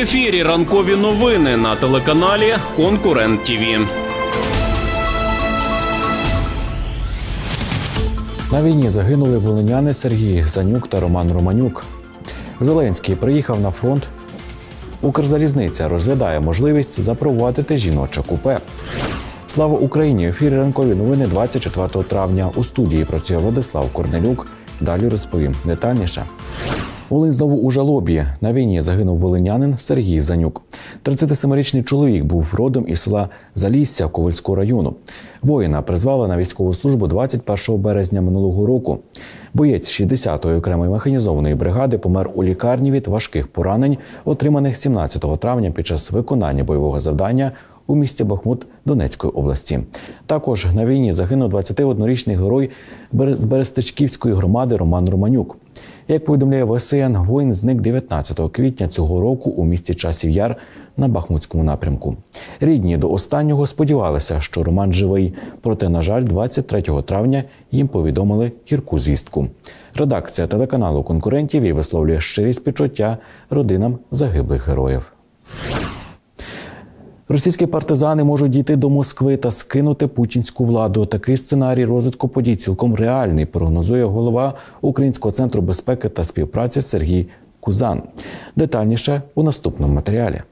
ефірі ранкові новини на телеканалі Конкурент ТІВІ. На війні загинули волиняни Сергій Занюк та Роман Романюк. Зеленський приїхав на фронт. Укрзалізниця розглядає можливість запровадити жіноче купе. Слава Україні! Ефірі ранкові новини 24 травня. У студії працює Владислав Корнелюк. Далі розповім детальніше. Волинь знову у жалобі. На війні загинув волинянин Сергій Занюк. 37-річний чоловік був родом із села Залісся Ковальського району. Воїна призвали на військову службу 21 березня минулого року. Боєць 60-ї окремої механізованої бригади помер у лікарні від важких поранень, отриманих 17 травня під час виконання бойового завдання у місті Бахмут Донецької області. Також на війні загинув 21-річний герой з Берестичківської громади Роман Романюк. Як повідомляє ВСН, воїн зник 19 квітня цього року у місті Часів Яр на Бахмутському напрямку. Рідні до останнього сподівалися, що Роман живий. Проте, на жаль, 23 травня їм повідомили гірку звістку. Редакція телеканалу конкурентів і висловлює щирі співчуття родинам загиблих героїв. Російські партизани можуть дійти до Москви та скинути путінську владу. Такий сценарій розвитку подій цілком реальний, прогнозує голова Українського центру безпеки та співпраці Сергій Кузан. Детальніше у наступному матеріалі.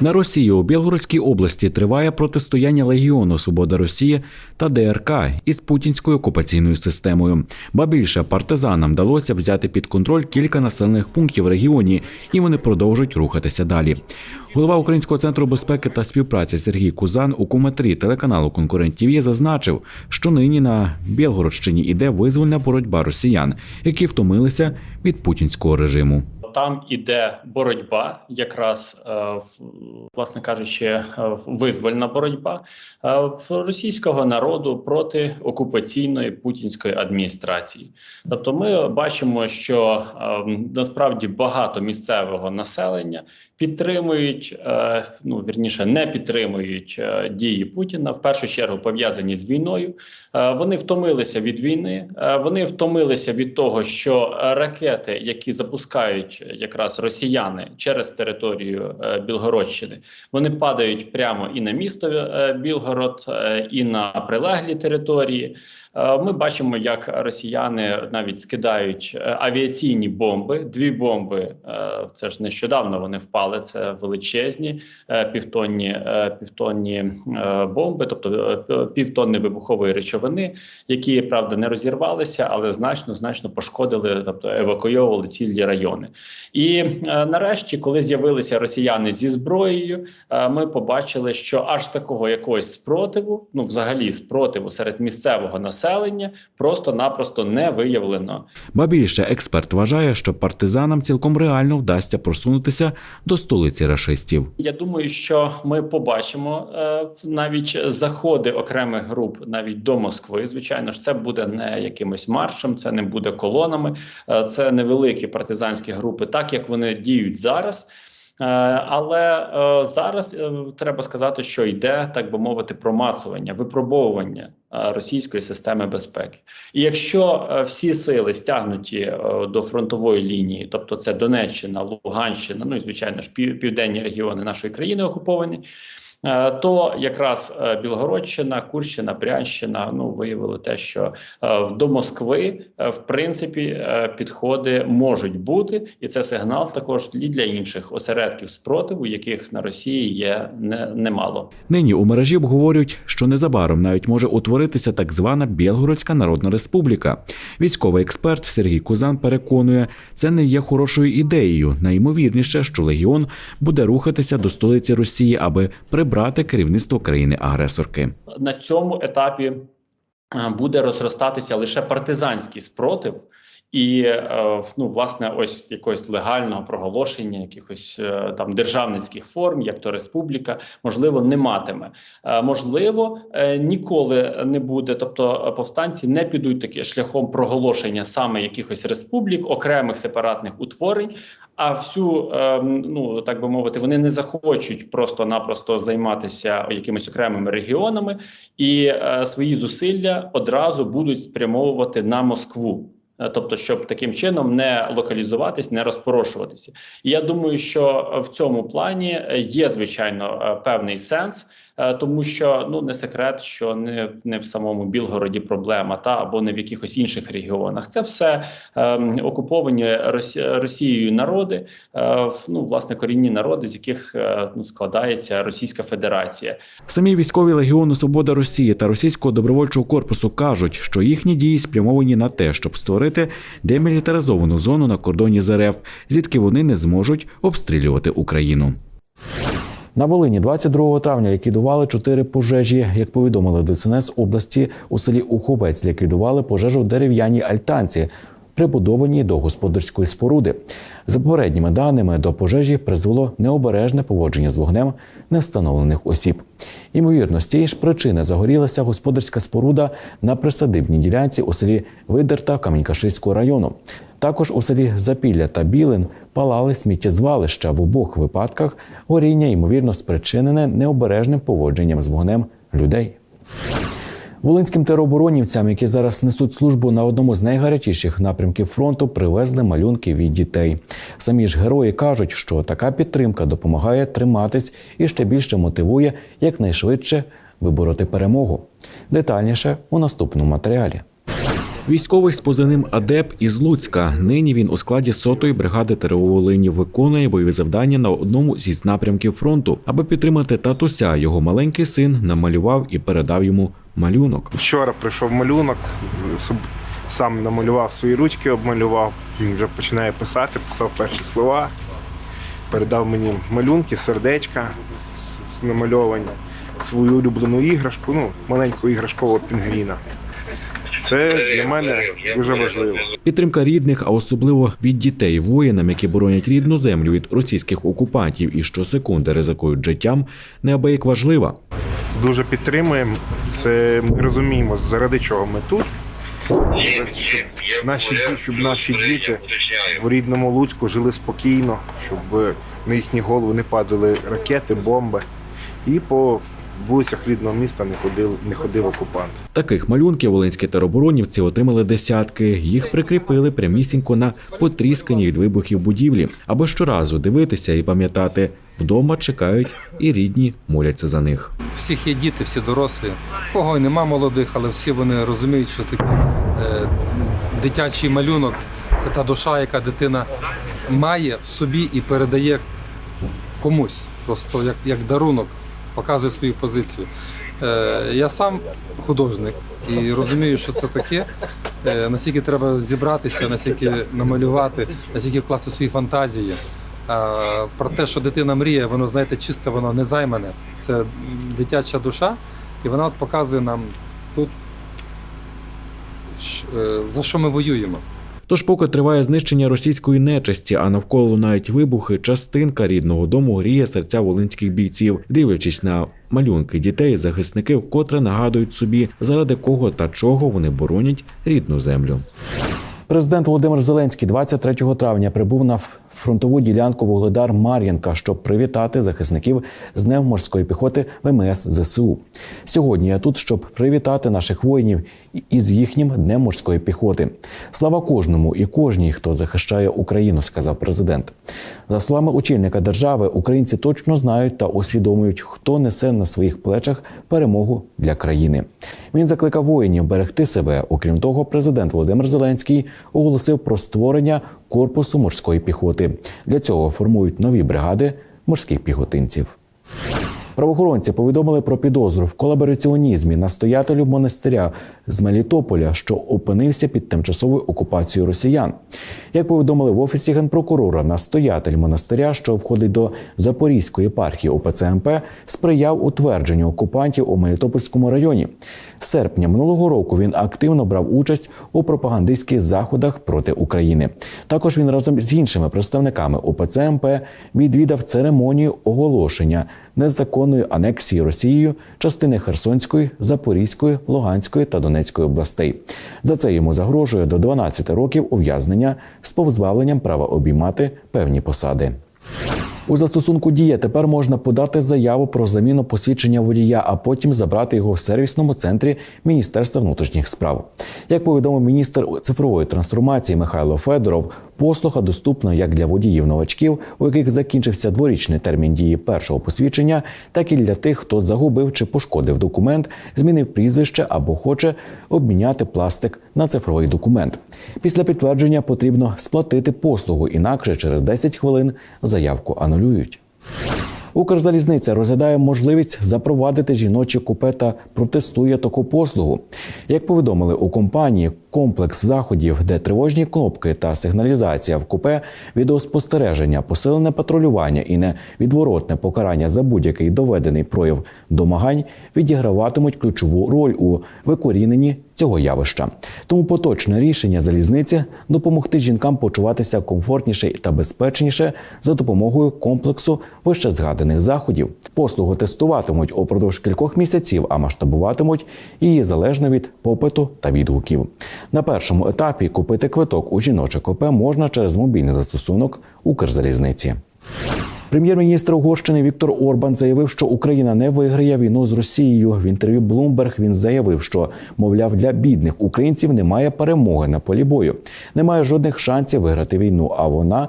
На Росії у Білгородській області триває протистояння Легіону Свобода Росії та ДРК із путінською окупаційною системою. Ба більше партизанам вдалося взяти під контроль кілька населених пунктів в регіоні, і вони продовжують рухатися далі. Голова Українського центру безпеки та співпраці Сергій Кузан у коментарі телеканалу Конкурент ТІВІ зазначив, що нині на Білгородщині іде визвольна боротьба росіян, які втомилися від путінського режиму. Там іде боротьба, якраз е, власне кажучи, е, визвольна боротьба е, російського народу проти окупаційної путінської адміністрації. Тобто, ми бачимо, що е, насправді багато місцевого населення підтримують, е, ну вірніше, не підтримують е, дії Путіна в першу чергу пов'язані з війною. Е, Вони втомилися від війни, вони втомилися від того, що ракети, які запускають якраз росіяни через територію Білгородщини, вони падають прямо і на місто Білгород, і на прилеглі території. Ми бачимо, як росіяни навіть скидають авіаційні бомби. Дві бомби це ж нещодавно вони впали. Це величезні е, півтонні, е, півтонні е, бомби, тобто півтонни вибухової речовини, які правда не розірвалися, але значно значно пошкодили, тобто евакуйовували цілі райони. І нарешті, коли з'явилися росіяни зі зброєю, ми побачили, що аж такого якогось спротиву, ну взагалі спротиву серед місцевого населення, просто-напросто не виявлено. Ба більше експерт вважає, що партизанам цілком реально вдасться просунутися до столиці рашистів. Я думаю, що ми побачимо е, навіть заходи окремих груп навіть до Москви. Звичайно ж, це буде не якимось маршем, це не буде колонами, е, це невеликі партизанські групи, так як вони діють зараз. Е, Але е, зараз е, треба сказати, що йде так би мовити промацування, випробовування російської системи безпеки. І якщо всі сили стягнуті до фронтової лінії, тобто це Донеччина, Луганщина, ну і звичайно ж пів- південні регіони нашої країни окуповані. Е, То якраз е, Білгородщина, Курщина, Брянщина ну виявили те, що е, до Москви в принципі підходи можуть бути, і це сигнал також і для інших осередків спротиву, яких на Росії є не, немало. Нині у мережі обговорюють, що незабаром навіть може утворитися так звана Білгородська Народна Республіка. Військовий експерт Сергій Кузан переконує, це не є хорошою ідеєю. Найімовірніше, що легіон буде рухатися до столиці Росії, аби прибрати керівництво країни-агресорки. на цьому етапі е, буде розростатися лише партизанський спротив. І е, ну, власне, ось якогось легального проголошення, якихось е, там державницьких форм, як то республіка, можливо, не матиме. Можливо, ніколи не буде. Тобто, повстанці не підуть таки шляхом проголошення саме якихось республік, окремих сепаратних утворень. А всю, е, ну так би мовити, вони не захочуть просто-напросто займатися якимись окремими регіонами і е, свої зусилля одразу будуть спрямовувати на Москву. Е, Тобто, щоб таким чином не локалізуватись, не розпорошуватися, і я думаю, що в цьому плані е, є звичайно певний сенс, тому що ну не секрет, що не, не в самому Білгороді проблема, та або не в якихось інших регіонах. Це все е, окуповані Росі, Росією народи, е, ну власне корінні народи, з яких е, ну складається Російська Федерація. Самі військові легіону Свобода Росії та російського добровольчого корпусу кажуть, що їхні дії спрямовані на те, щоб створити демілітаризовану зону на кордоні з РФ, звідки вони не зможуть обстрілювати Україну. На Волині 22 травня ліквідували чотири пожежі. Як повідомили ДСНС області у селі Уховець, ліквідували пожежу в дерев'яній альтанці, прибудованій до господарської споруди. За попередніми даними до пожежі призвело необережне поводження з вогнем невстановлених осіб. Ймовірно, з цієї ж причини загорілася господарська споруда на присадибній ділянці у селі Видерта Камінькашиського району. Також у селі Запілля та Білин палали сміттєзвалища. В обох випадках горіння ймовірно спричинене необережним поводженням з вогнем людей. Волинським тероборонівцям, які зараз несуть службу на одному з найгарячіших напрямків фронту, привезли малюнки від дітей. Самі ж герої кажуть, що така підтримка допомагає триматись і ще більше мотивує якнайшвидше вибороти перемогу. Детальніше у наступному матеріалі. Військовий з позивним Адеп із Луцька. Нині він у складі сотої бригади ТРО Волині виконує бойові завдання на одному зі напрямків фронту. Аби підтримати татуся, його маленький син намалював і передав йому малюнок. Вчора прийшов малюнок, сам намалював свої ручки, обмалював. Він вже починає писати, писав перші слова. Передав мені малюнки, сердечка з- намальовані, свою улюблену іграшку, ну, маленького іграшкового пінгвіна. Це для мене дуже важливо. Підтримка рідних, а особливо від дітей воїнам, які боронять рідну землю від російських окупантів і щосекунди ризикують життям, неабияк важлива. Дуже підтримуємо. Це ми розуміємо, заради чого ми тут. Щоб наші, щоб наші діти в рідному Луцьку жили спокійно, щоб на їхні голови не падали ракети, бомби. І по вулицях рідного міста не ходив, не ходив окупант. Таких малюнків волинські тероборонівці отримали десятки. Їх прикріпили прямісінько на потріскані від вибухів будівлі, аби щоразу дивитися і пам'ятати, вдома чекають і рідні моляться за них. Всіх є діти, всі дорослі. Кого й нема молодих, але всі вони розуміють, що такий е, дитячий малюнок це та душа, яка дитина має в собі і передає комусь, просто як, як дарунок, показує свою позицію. Е, я сам художник і розумію, що це таке. Е, наскільки треба зібратися, наскільки намалювати, наскільки вкласти свої фантазії. А, про те, що дитина мріє, воно знаєте, чисте, воно не займане. Це дитяча душа, і вона от показує нам тут, е, за що ми воюємо. Тож, поки триває знищення російської нечисті, а навколо лунають вибухи, частинка рідного дому гріє серця волинських бійців, дивлячись на малюнки дітей, захисники вкотре нагадують собі, заради кого та чого вони боронять рідну землю. Президент Володимир Зеленський 23 травня прибув на фронтову ділянку Вугледар Мар'їнка, щоб привітати захисників з Днем морської піхоти ВМС ЗСУ. Сьогодні я тут, щоб привітати наших воїнів із їхнім Днем морської піхоти. Слава кожному і кожній, хто захищає Україну, сказав президент. За словами очільника держави, українці точно знають та усвідомлюють, хто несе на своїх плечах перемогу для країни. Він закликав воїнів берегти себе. Окрім того, президент Володимир Зеленський оголосив про створення корпусу морської піхоти. Для цього формують нові бригади морських піхотинців. Правоохоронці повідомили про підозру в колабораціонізмі настоятелю монастиря з Мелітополя, що опинився під тимчасовою окупацією росіян. Як повідомили в офісі генпрокурора, настоятель монастиря, що входить до Запорізької єпархії УПЦ МП, сприяв утвердженню окупантів у Мелітопольському районі. З серпня минулого року він активно брав участь у пропагандистських заходах проти України. Також він разом з іншими представниками УПЦ МП відвідав церемонію оголошення незаконної анексії Росією частини Херсонської, Запорізької, Луганської та Донецької областей. За це йому загрожує до 12 років ув'язнення з позбавленням права обіймати певні посади. У застосунку дія тепер можна подати заяву про заміну посвідчення водія, а потім забрати його в сервісному центрі Міністерства внутрішніх справ. Як повідомив міністр цифрової трансформації Михайло Федоров, послуга доступна як для водіїв-новачків, у яких закінчився дворічний термін дії першого посвідчення, так і для тих, хто загубив чи пошкодив документ, змінив прізвище або хоче обміняти пластик на цифровий документ. Після підтвердження потрібно сплатити послугу, інакше через 10 хвилин заявку анулюють. Укрзалізниця розглядає можливість запровадити жіночі купе та протестує таку послугу. Як повідомили у компанії, комплекс заходів, де тривожні кнопки та сигналізація в купе, відеоспостереження, посилене патрулювання і невідворотне покарання за будь-який доведений прояв домагань відіграватимуть ключову роль у викоріненні цього явища. Тому поточне рішення залізниці допомогти жінкам почуватися комфортніше та безпечніше за допомогою комплексу вище згаданих заходів. Послугу тестуватимуть упродовж кількох місяців, а масштабуватимуть її залежно від попиту та відгуків. На першому етапі купити квиток у жіноче купе можна через мобільний застосунок Укрзалізниці. Прем'єр-міністр Угорщини Віктор Орбан заявив, що Україна не виграє війну з Росією. В інтерв'ю Bloomberg він заявив, що мовляв для бідних українців немає перемоги на полі бою, немає жодних шансів виграти війну. А вона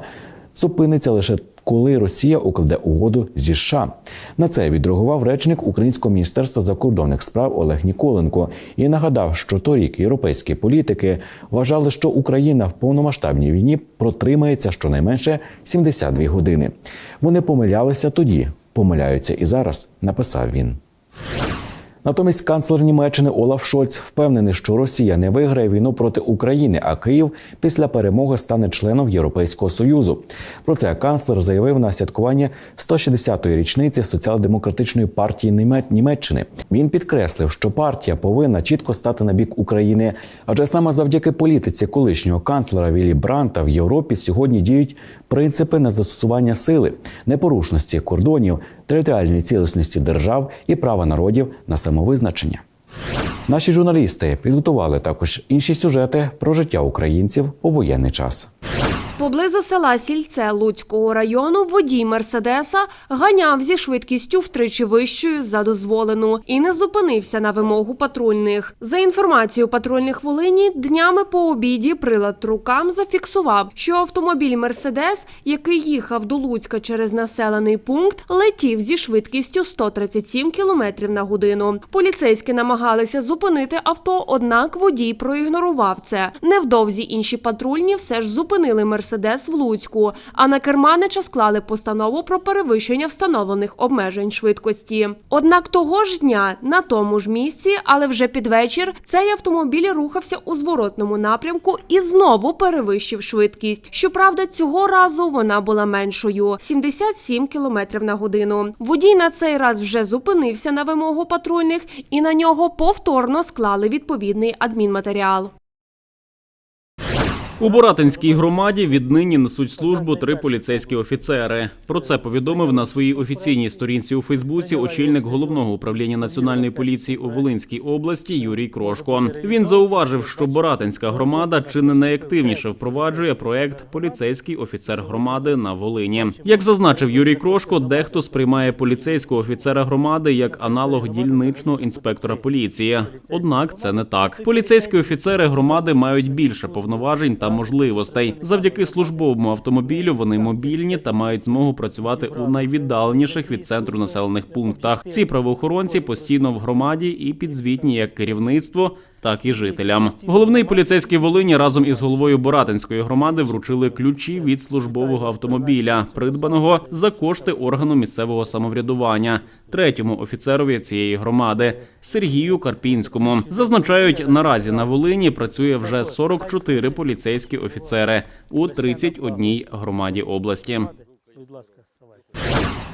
зупиниться лише коли Росія укладе угоду зі США. На це відреагував речник Українського міністерства закордонних справ Олег Ніколенко і нагадав, що торік європейські політики вважали, що Україна в повномасштабній війні протримається щонайменше 72 години. Вони помилялися тоді, помиляються і зараз. Написав він. Натомість канцлер Німеччини Олаф Шольц впевнений, що Росія не виграє війну проти України, а Київ після перемоги стане членом Європейського союзу. Про це канцлер заявив на святкуванні 160-ї річниці соціал-демократичної партії Німе- Німеччини. Він підкреслив, що партія повинна чітко стати на бік України, адже саме завдяки політиці колишнього канцлера Віллі Бранта в Європі сьогодні діють принципи незастосування сили, непорушності кордонів, територіальної цілісності держав і права народів на самовизначення. Наші журналісти підготували також інші сюжети про життя українців у воєнний час. Поблизу села Сільце Луцького району водій Мерседеса ганяв зі швидкістю втричі вищою за дозволену і не зупинився на вимогу патрульних. За інформацією патрульних Волині, днями по обіді прилад рукам зафіксував, що автомобіль Мерседес, який їхав до Луцька через населений пункт, летів зі швидкістю 137 км на годину. Поліцейські намагалися зупинити авто, однак водій проігнорував це. Невдовзі інші патрульні все ж зупинили Мерседес в Луцьку, а на керманича склали постанову про перевищення встановлених обмежень швидкості. Однак того ж дня на тому ж місці, але вже під вечір, цей автомобіль рухався у зворотному напрямку і знову перевищив швидкість. Щоправда, цього разу вона була меншою 77 км на годину. Водій на цей раз вже зупинився на вимогу патрульних, і на нього повторно склали відповідний адмінматеріал. У Боратинській громаді віднині несуть службу три поліцейські офіцери. Про це повідомив на своїй офіційній сторінці у Фейсбуці очільник головного управління національної поліції у Волинській області Юрій Крошко. Він зауважив, що Боратинська громада чи не найактивніше впроваджує проект Поліцейський офіцер громади на Волині. Як зазначив Юрій Крошко, дехто сприймає поліцейського офіцера громади як аналог дільничного інспектора поліції. Однак це не так. Поліцейські офіцери громади мають більше повноважень та можливостей. Завдяки службовому автомобілю вони мобільні та мають змогу працювати у найвіддаленіших від центру населених пунктах. Ці правоохоронці постійно в громаді і підзвітні як керівництво. Так і жителям. Головний поліцейський Волині разом із головою Боратинської громади вручили ключі від службового автомобіля, придбаного за кошти органу місцевого самоврядування, третьому офіцерові цієї громади Сергію Карпінському. Зазначають, наразі на Волині працює вже 44 поліцейські офіцери у 31 громаді області.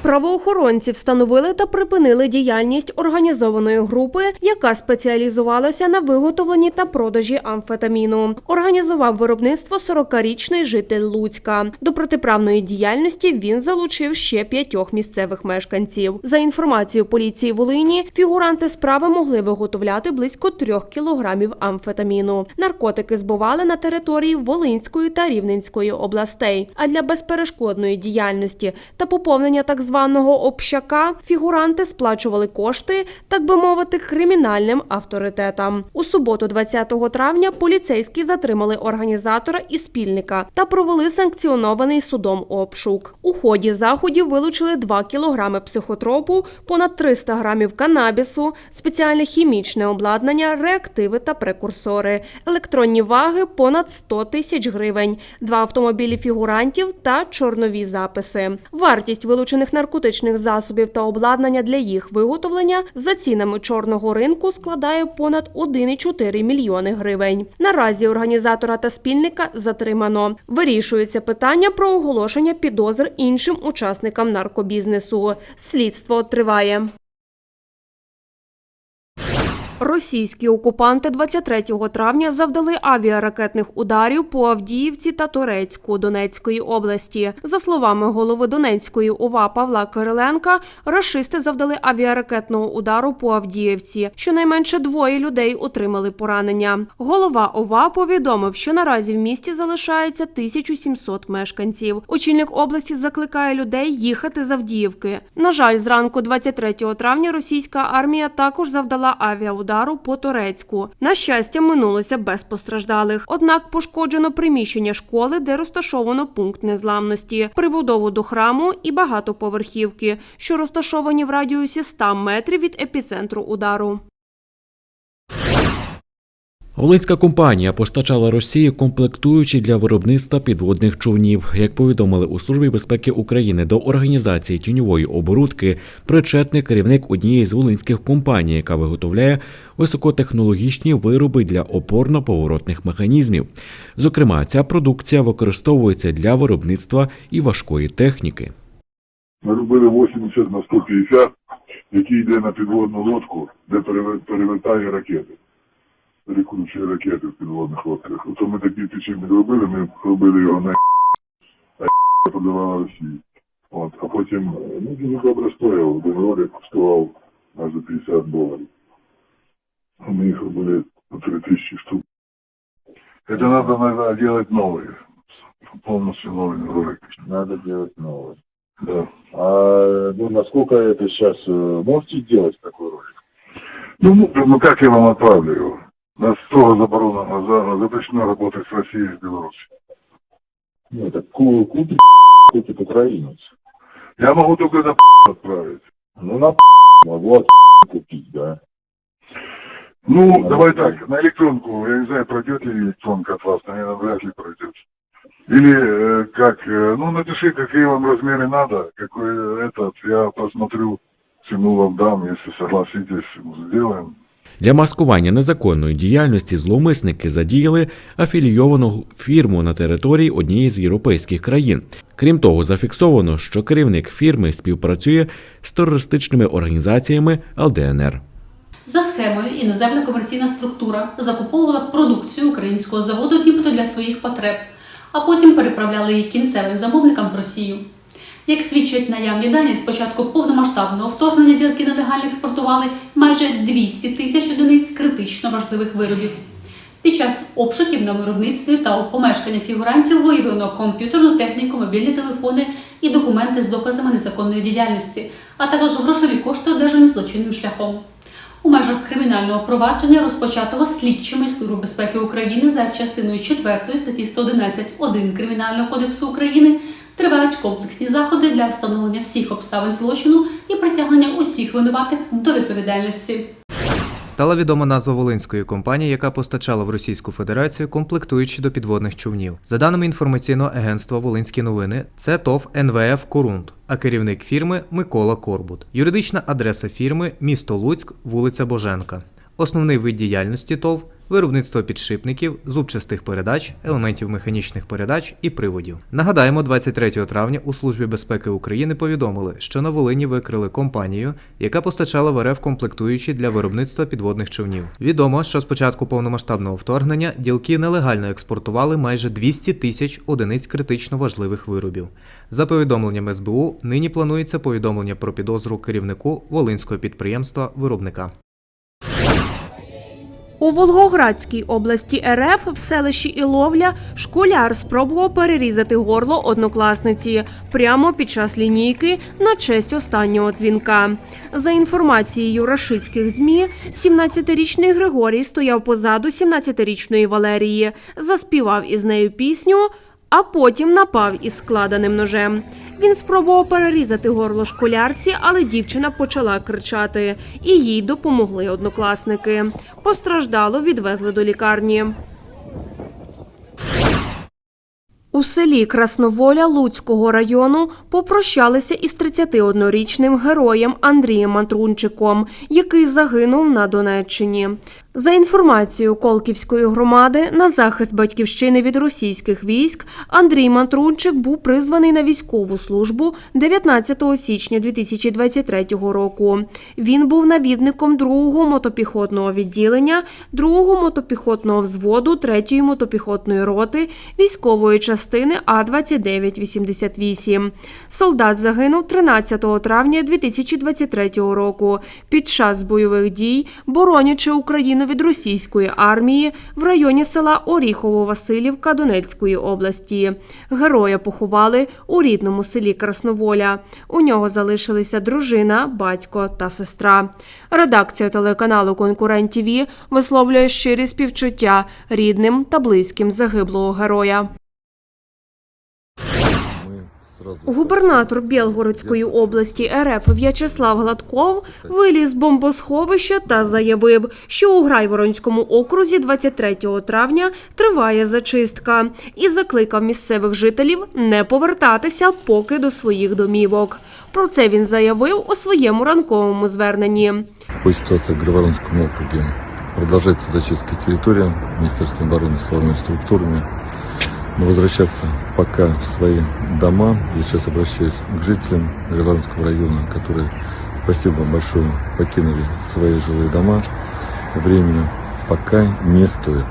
Правоохоронці встановили та припинили діяльність організованої групи, яка спеціалізувалася на виготовленні та продажі амфетаміну. Організував виробництво 40-річний житель Луцька. До протиправної діяльності він залучив ще п'ятьох місцевих мешканців. За інформацією поліції Волині, фігуранти справи могли виготовляти близько трьох кілограмів амфетаміну. Наркотики збували на території Волинської та Рівненської областей. А для безперешкодної діяльності та поповнення поповнення так званого общака фігуранти сплачували кошти, так би мовити, кримінальним авторитетам. У суботу, 20 травня, поліцейські затримали організатора і спільника та провели санкціонований судом обшук. У ході заходів вилучили 2 кілограми психотропу, понад 300 грамів канабісу, спеціальне хімічне обладнання, реактиви та прекурсори, електронні ваги понад 100 тисяч гривень, два автомобілі фігурантів та чорнові записи. Вартість вилучених наркотичних засобів та обладнання для їх виготовлення за цінами чорного ринку складає понад 1,4 мільйони гривень. Наразі організатора та спільника затримано. Вирішується питання про оголошення підозр іншим учасникам наркобізнесу. Слідство триває. Російські окупанти 23 травня завдали авіаракетних ударів по Авдіївці та Торецьку Донецької області. За словами голови Донецької ОВА Павла Кириленка, рашисти завдали авіаракетного удару по Авдіївці. Щонайменше двоє людей отримали поранення. Голова ОВА повідомив, що наразі в місті залишається 1700 мешканців. Очільник області закликає людей їхати з Авдіївки. На жаль, зранку 23 травня російська армія також завдала авіаудару по Торецьку. На щастя, минулося без постраждалих. Однак пошкоджено приміщення школи, де розташовано пункт незламності, прибудову до храму і багатоповерхівки, що розташовані в радіусі 100 метрів від епіцентру удару. Волинська компанія постачала Росії комплектуючі для виробництва підводних човнів. Як повідомили у Службі безпеки України до організації тіньової оборудки, причетний керівник однієї з волинських компаній, яка виготовляє високотехнологічні вироби для опорно-поворотних механізмів. Зокрема, ця продукція використовується для виробництва і важкої техніки. Ми робили 80 на 150, який йде на підводну лодку, де перевер- перевертає ракети. Перекручує ракети в підводних лодках. Ото ми такий підшипник робили, ми робили його на а продавала Росії. От, а потім ну, дуже добре стояв, один ролик коштував майже 50 доларів. А ми їх робили по 3 тисячі штук. Это надо, надо делать новые, полностью новый ролик. Надо делать новое. Да. А ну, насколько это сейчас можете делать такой ролик? Ну, ну, ну, как я вам отправлю его? Нас строго заборонено, за- запрещено работать с Россией и с Беларусью. Ну, это ку- купит, купит украинец. Я могу только на отправить. Ну, на могу от купить, да. Ну, Ну, давай да. так, на электронку, я не знаю, пройдет ли электронка от вас, наверное, вряд ли пройдет. Или э, как, э, ну, напиши, какие вам размеры надо, какой этот, я посмотрю, цену вам дам, если согласитесь, сделаем. Для маскування незаконної діяльності зловмисники задіяли афілійовану фірму на території однієї з європейських країн. Крім того, зафіксовано, що керівник фірми співпрацює з терористичними організаціями ЛДНР. За схемою іноземна комерційна структура закуповувала продукцію українського заводу нібито для своїх потреб, а потім переправляла її кінцевим замовникам в Росію. Як свідчать наявні дані, з початку повномасштабного вторгнення ділки нелегально експортували майже 200 тисяч одиниць критично важливих виробів. Під час обшуків на виробництві та у помешкання фігурантів виявлено комп'ютерну техніку, мобільні телефони і документи з доказами незаконної діяльності, а також грошові кошти, одержані злочинним шляхом. У межах кримінального провадження розпочатого слідчими Служби безпеки України за частиною 4 статті 111.1 Кримінального кодексу України тривають комплексні заходи для встановлення всіх обставин злочину і притягнення усіх винуватих до відповідальності. Стала відома назва волинської компанії, яка постачала в Російську Федерацію комплектуючі до підводних човнів. За даними інформаційного агентства Волинські новини, це ТОВ НВФ Корунд, а керівник фірми Микола Корбут. Юридична адреса фірми місто Луцьк, вулиця Боженка. Основний вид діяльності ТОВ виробництво підшипників, зубчастих передач, елементів механічних передач і приводів. Нагадаємо, 23 травня у Службі безпеки України повідомили, що на Волині викрили компанію, яка постачала в РФ комплектуючі для виробництва підводних човнів. Відомо, що з початку повномасштабного вторгнення ділки нелегально експортували майже 200 тисяч одиниць критично важливих виробів. За повідомленням СБУ, нині планується повідомлення про підозру керівнику волинського підприємства виробника. У Волгоградській області РФ в селищі Іловля школяр спробував перерізати горло однокласниці прямо під час лінійки на честь останнього дзвінка. За інформацією рашистських змі, 17-річний Григорій стояв позаду 17-річної Валерії, заспівав із нею пісню. А потім напав із складеним ножем. Він спробував перерізати горло школярці, але дівчина почала кричати, і їй допомогли однокласники. Постраждало відвезли до лікарні. У селі Красноволя Луцького району попрощалися із 31-річним героєм Андрієм Матрунчиком, який загинув на Донеччині. За інформацією Колківської громади, на захист батьківщини від російських військ Андрій Матрунчик був призваний на військову службу 19 січня 2023 року. Він був навідником 2-го мотопіхотного відділення, 2-го мотопіхотного взводу 3-ї мотопіхотної роти військової частини А-2988. Солдат загинув 13 травня 2023 року під час бойових дій, боронячи Україну від російської армії в районі села Оріхово-Василівка Донецької області. Героя поховали у рідному селі Красноволя. У нього залишилися дружина, батько та сестра. Редакція телеканалу Конкурент ТІВІ висловлює щирі співчуття рідним та близьким загиблого героя. Губернатор Білгородської області РФ В'ячеслав Гладков виліз з бомбосховища та заявив, що у Грайворонському окрузі 23 травня триває зачистка і закликав місцевих жителів не повертатися поки до своїх домівок. Про це він заявив у своєму ранковому зверненні. По ситуации в Гриборонском округе продолжается зачистка территории Министерством обороны силовыми структурами. Возвращаться пока в свои дома, я сейчас обращаюсь к жителям Гриборонского района, которые, спасибо вам большое, покинули свои жилые дома, временно пока не стоит.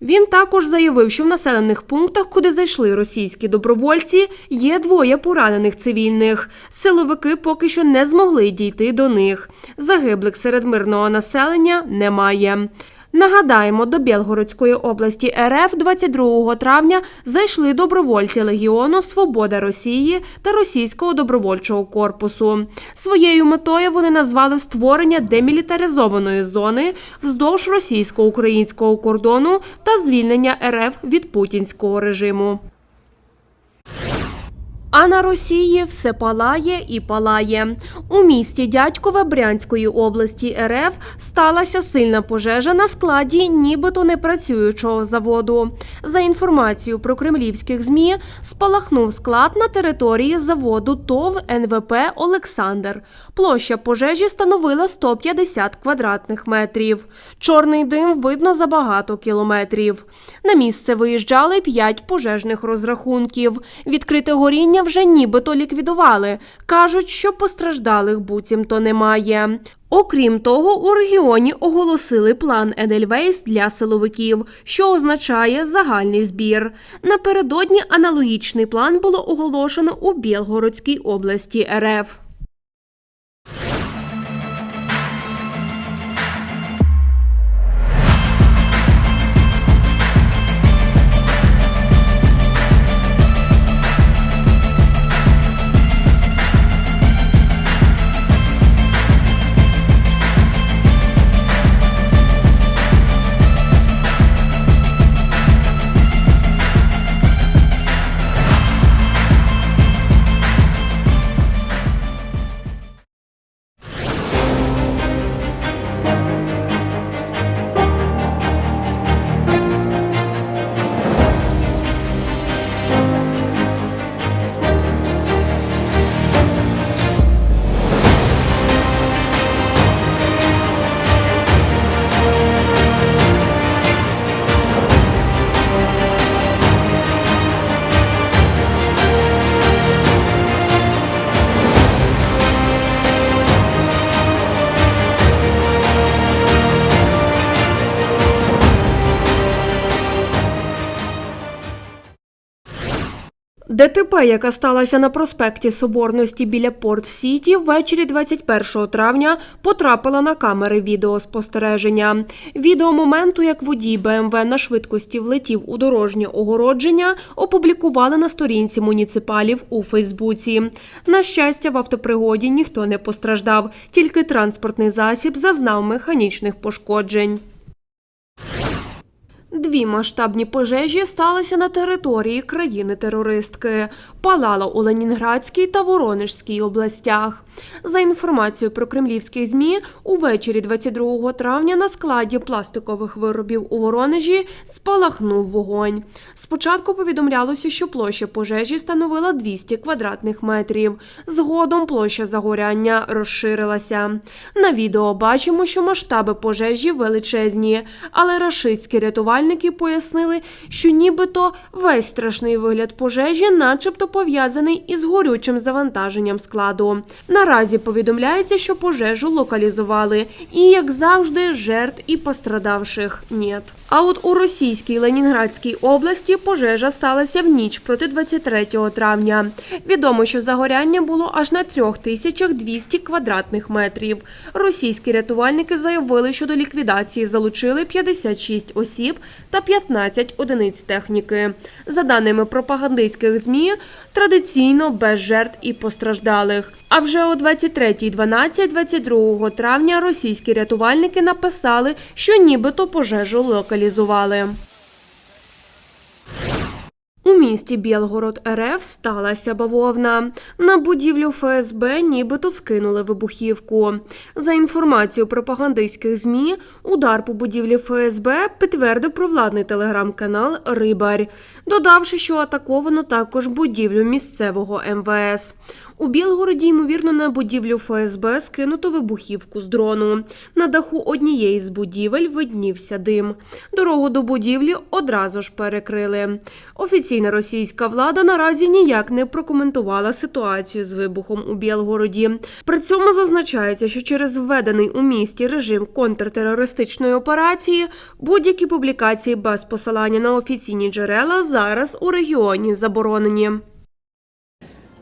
Він також заявив, що в населених пунктах, куди зайшли російські добровольці, є двоє поранених цивільних. Силовики поки що не змогли дійти до них. Загиблих серед мирного населення немає. Нагадаємо, до Білгородської області РФ 22 травня зайшли добровольці Легіону Свобода Росії та Російського добровольчого корпусу. Своєю метою вони назвали створення демілітаризованої зони вздовж російсько-українського кордону та звільнення РФ від путінського режиму. А на Росії все палає і палає. У місті Дядькове Брянської області РФ сталася сильна пожежа на складі нібито непрацюючого заводу. За інформацією про кремлівських ЗМІ, спалахнув склад на території заводу ТОВ НВП Олександр. Площа пожежі становила 150 квадратних метрів. Чорний дим видно за багато кілометрів. На місце виїжджали п'ять пожежних розрахунків. Відкрите горіння вже нібито ліквідували. Кажуть, що постраждалих буцімто немає. Окрім того, у регіоні оголосили план Едельвейс для силовиків, що означає загальний збір. Напередодні аналогічний план було оголошено у Білгородській області РФ. ДТП, яка сталася на проспекті Соборності біля Порт Сіті, ввечері 21 травня потрапила на камери відеоспостереження. Відео моменту, як водій БМВ на швидкості влетів у дорожнє огородження, опублікували на сторінці муніципалів у Фейсбуці. На щастя, в автопригоді ніхто не постраждав, тільки транспортний засіб зазнав механічних пошкоджень. Дві масштабні пожежі сталися на території країни-терористки. Палало у Ленінградській та Воронежській областях. За інформацією про кремлівських ЗМІ, увечері 22 травня на складі пластикових виробів у Воронежі спалахнув вогонь. Спочатку повідомлялося, що площа пожежі становила 200 квадратних метрів. Згодом площа загоряння розширилася. На відео бачимо, що масштаби пожежі величезні, але рашистські рятувальники пояснили, що нібито весь страшний вигляд пожежі, начебто пов'язаний із горючим завантаженням складу. Наразі повідомляється, що пожежу локалізували, і як завжди, жертв і пострадавших нет. А от у російській Ленінградській області пожежа сталася в ніч проти 23 травня. Відомо, що загоряння було аж на 3200 квадратних метрів. Російські рятувальники заявили, що до ліквідації залучили 56 осіб та 15 одиниць техніки. За даними пропагандистських ЗМІ, традиційно без жертв і постраждалих. А вже о 23.12 22 травня російські рятувальники написали, що нібито пожежу локалізували. У місті Білгород РФ сталася бавовна. На будівлю ФСБ нібито скинули вибухівку. За інформацією пропагандистських ЗМІ, удар по будівлі ФСБ підтвердив провладний телеграм-канал Рибар, додавши, що атаковано також будівлю місцевого МВС. У Білгороді, ймовірно, на будівлю ФСБ скинуто вибухівку з дрону. На даху однієї з будівель виднівся дим. Дорогу до будівлі одразу ж перекрили. Офіційна російська влада наразі ніяк не прокоментувала ситуацію з вибухом у Білгороді. При цьому зазначається, що через введений у місті режим контртерористичної операції будь-які публікації без посилання на офіційні джерела зараз у регіоні заборонені.